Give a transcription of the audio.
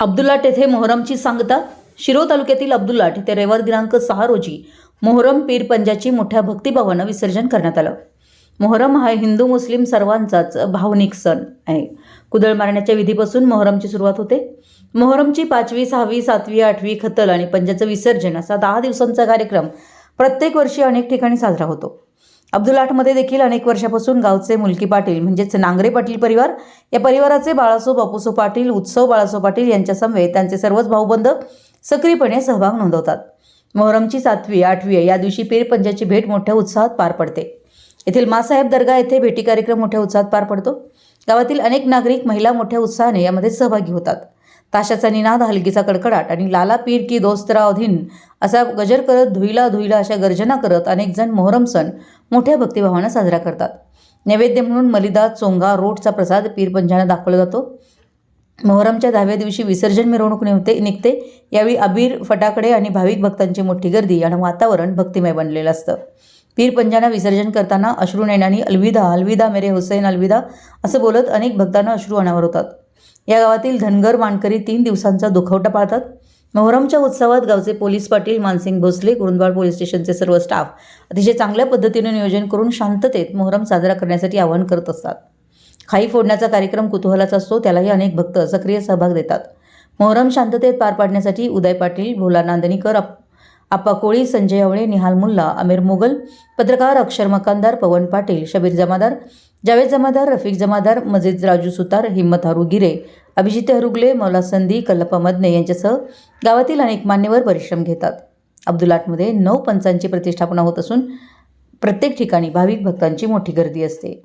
अब्दुल्लाट येथे मोहरमची सांगता शिरो तालुक्यातील अब्दुल्लाट येथे रविवार दिनांक सहा रोजी मोहरम पीर पंजाची मोठ्या भक्तिभावानं विसर्जन करण्यात आलं. मोहरम हा हिंदू मुस्लिम सर्वांचाच भावनिक सण आहे. कुदळ मारण्याच्या विधीपासून मोहरमची सुरुवात होते. मोहरमची पाचवी सहावी सातवी आठवी खतल आणि पंजाचं विसर्जन असा दहा दिवसांचा कार्यक्रम प्रत्येक वर्षी अनेक ठिकाणी साजरा होतो. अब्दुलाटमध्ये देखील अनेक वर्षापासून गावचे मुलकी पाटील म्हणजेच नांगरे पाटील परिवार या परिवाराचे बाळासो बापूसो पाटील उत्सव बाळासो पाटील यांच्यासमवेत त्यांचे सर्वच भाऊबंद सक्रियपणे सहभाग नोंदवतात. मोहरमची सातवी आठवी या दिवशी पीरपंजाची भेट मोठ्या उत्साहात पार पडते. येथील मासाहेब दर्गा येथे भेटी कार्यक्रम मोठ्या उत्साहात पार पडतो. गावातील अनेक नागरिक महिला मोठ्या उत्साहाने यामध्ये सहभागी होतात. ताशाचा निनाद हलगीचा कडकडाट आणि लाला पीर की दोस्तराव धिन असा गजर करत धुईला धुईला अशा गर्जना करत अनेक जण मोहरम सण मोठ्या भक्तिभावानं साजरा करतात. नैवेद्य म्हणून मलिदा चोंगा रोटचा प्रसाद पीर दाखवला जातो. मोहरमच्या दहाव्या दिवशी विसर्जन मिरवणूक निघते निघते. यावेळी अबीर फटाकडे आणि भाविक भक्तांची मोठी गर्दी आणि वातावरण भक्तिमय बनलेलं असतं. पीर पंजाना विसर्जन करताना अश्रू नैनानी अलविदा अलविदा मेरे हुसैन अलविदा असं बोलत अनेक भक्तांना अश्रू अनावर होतात. या गावातील धनगर मानकरी तीन दिवसांचा दुखवटा पाळतात. मोहरमच्या उत्सवात गावचे पोलीस पाटील मानसिंग भोसले कुरुंदवाड पोलीस स्टेशनचे सर्व स्टाफ अतिशय चांगल्या पद्धतीने नियोजन करून शांततेत मोहरम साजरा करण्यासाठी आवाहन करत असतात. खाई फोडण्याचा कार्यक्रम कुतूहलाचा असतो त्यालाही अनेक भक्त सक्रिय सहभाग देतात. मोहरम शांततेत पार पाडण्यासाठी उदय पाटील भोला नांदणीकर आप्पा कोळी संजय आवळे निहाल मुल्ला आमिर मुगल पत्रकार अक्षर मकानदार पवन पाटील शबीर जमादार जावेद जमादार रफिक जमादार मजिद राजू सुतार हिम्मत हारू गिरे अभिजित हरुगले मौला संधी कल्लप्पा मदने यांच्यासह गावातील अनेक मान्यवर परिश्रम घेतात. अब्दुलाटमध्ये नऊ पंचांची प्रतिष्ठापना होत असून प्रत्येक ठिकाणी भाविक भक्तांची मोठी गर्दी असते.